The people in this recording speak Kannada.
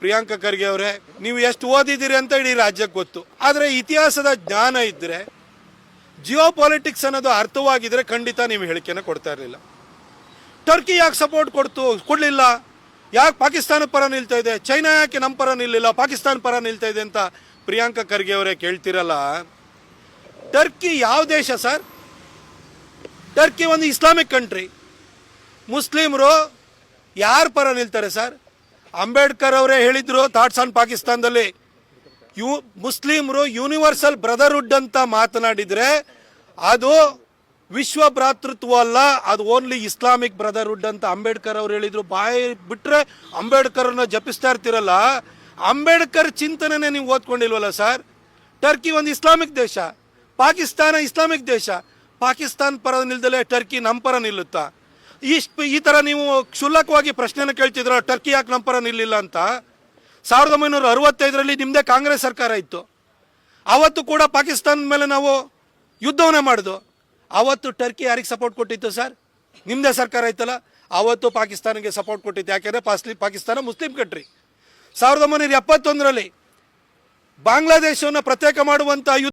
ಪ್ರಿಯಾಂಕಾ ಖರ್ಗೆ ಅವರೇ, ನೀವು ಎಷ್ಟು ಓದಿದ್ದೀರಿ ಅಂತ ಇಡೀ ರಾಜ್ಯಕ್ಕೆ ಗೊತ್ತು. ಆದರೆ ಇತಿಹಾಸದ ಜ್ಞಾನ ಇದ್ದರೆ ಜಿಯೋ ಪಾಲಿಟಿಕ್ಸ್ ಅನ್ನೋದು ಅರ್ಥವಾಗಿದ್ರೆ ಖಂಡಿತ ನೀವು ಹೇಳಿಕೆನ ಕೊಡ್ತಾ ಇರಲಿಲ್ಲ. ಟರ್ಕಿ ಯಾಕೆ ಸಪೋರ್ಟ್ ಕೊಡ್ತು, ಕೊಡಲಿಲ್ಲ? ಯಾಕೆ ಪಾಕಿಸ್ತಾನ ಪರ ನಿಲ್ತಾ ಇದೆ? ಚೈನಾ ಯಾಕೆ ನಮ್ಮ ಪರ ನಿಲ್ಲಿಲ್ಲ? ಪಾಕಿಸ್ತಾನ ಪರ ನಿಲ್ತಾ ಇದೆ ಅಂತ ಪ್ರಿಯಾಂಕ ಖರ್ಗೆ ಅವರೇ ಕೇಳ್ತಿರಲ್ಲ. ಟರ್ಕಿ ಯಾವ ದೇಶ ಸರ್? ಟರ್ಕಿ ಒಂದು ಇಸ್ಲಾಮಿಕ್ ಕಂಟ್ರಿ ಮುಸ್ಲಿಮರು ಯಾರ ಪರ ನಿಲ್ತಾರೆ ಸರ್? ಅಂಬೇಡ್ಕರ್ ಅವರೇ ಹೇಳಿದ್ರು ಥಾಟ್ಸ್ ಆನ್ ಪಾಕಿಸ್ತಾನದಲ್ಲಿ. ಯು ಮುಸ್ಲಿಮರು ಯೂನಿವರ್ಸಲ್ ಬ್ರದರ್ಹುಡ್ ಅಂತ ಮಾತನಾಡಿದ್ರೆ ಅದು ವಿಶ್ವ ಭ್ರಾತೃತ್ವ ಅಲ್ಲ, ಅದು ಓನ್ಲಿ ಇಸ್ಲಾಮಿಕ್ ಬ್ರದರ್ಹುಡ್ ಅಂತ ಅಂಬೇಡ್ಕರ್ ಅವ್ರು ಹೇಳಿದ್ರು. ಬಾಯಿ ಬಿಟ್ರೆ ಅಂಬೇಡ್ಕರನ್ನು ಜಪಿಸ್ತಾ ಇರ್ತಿರಲ್ಲ, ಅಂಬೇಡ್ಕರ್ ಚಿಂತನೆನೇ ನೀವು ಓದ್ಕೊಂಡಿಲ್ವಲ್ಲ ಸರ್? ಟರ್ಕಿ ಒಂದು ಇಸ್ಲಾಮಿಕ್ ದೇಶ, ಪಾಕಿಸ್ತಾನ ಇಸ್ಲಾಮಿಕ್ ದೇಶ. ಪಾಕಿಸ್ತಾನ ಪರ ನಿಲ್ದಲೆ ಟರ್ಕಿ ನಮ್ಮ ಪರ ನಿಲ್ಲುತ್ತಾ? ಇಷ್ಟು ಈ ಥರ ನೀವು ಕ್ಷುಲ್ಲಕವಾಗಿ ಪ್ರಶ್ನೆನ ಕೇಳ್ತಿದ್ರ, ಟರ್ಕಿ ಯಾಕೆ ನಿಲ್ಲಿಲ್ಲ ಅಂತ? ಸಾವಿರದ ಒಂಬೈನೂರ ಅರವತ್ತೈದರಲ್ಲಿ ನಿಮ್ಮದೇ ಕಾಂಗ್ರೆಸ್ ಸರ್ಕಾರ ಇತ್ತು. ಅವತ್ತು ಕೂಡ ಪಾಕಿಸ್ತಾನದ ಮೇಲೆ ನಾವು ಯುದ್ಧವನ್ನೇ ಮಾಡಿದ್ವು ಅವತ್ತು ಟರ್ಕಿ ಯಾರಿಗೆ ಸಪೋರ್ಟ್ ಕೊಟ್ಟಿತ್ತು ಸರ್? ನಿಮ್ಮದೇ ಸರ್ಕಾರ ಇತ್ತಲ್ಲ ಅವತ್ತು ಪಾಕಿಸ್ತಾನಿಗೆ ಸಪೋರ್ಟ್ ಕೊಟ್ಟಿತ್ತು. ಯಾಕೆಂದರೆ ಪಾಸ್ಲಿ, ಪಾಕಿಸ್ತಾನ ಮುಸ್ಲಿಂ ಕಂಟ್ರಿ ಸಾವಿರದ ಒಂಬೈನೂರ ಎಪ್ಪತ್ತೊಂದರಲ್ಲಿ ಬಾಂಗ್ಲಾದೇಶವನ್ನು ಪ್ರತ್ಯೇಕ ಮಾಡುವಂಥ ಯುದ್ಧ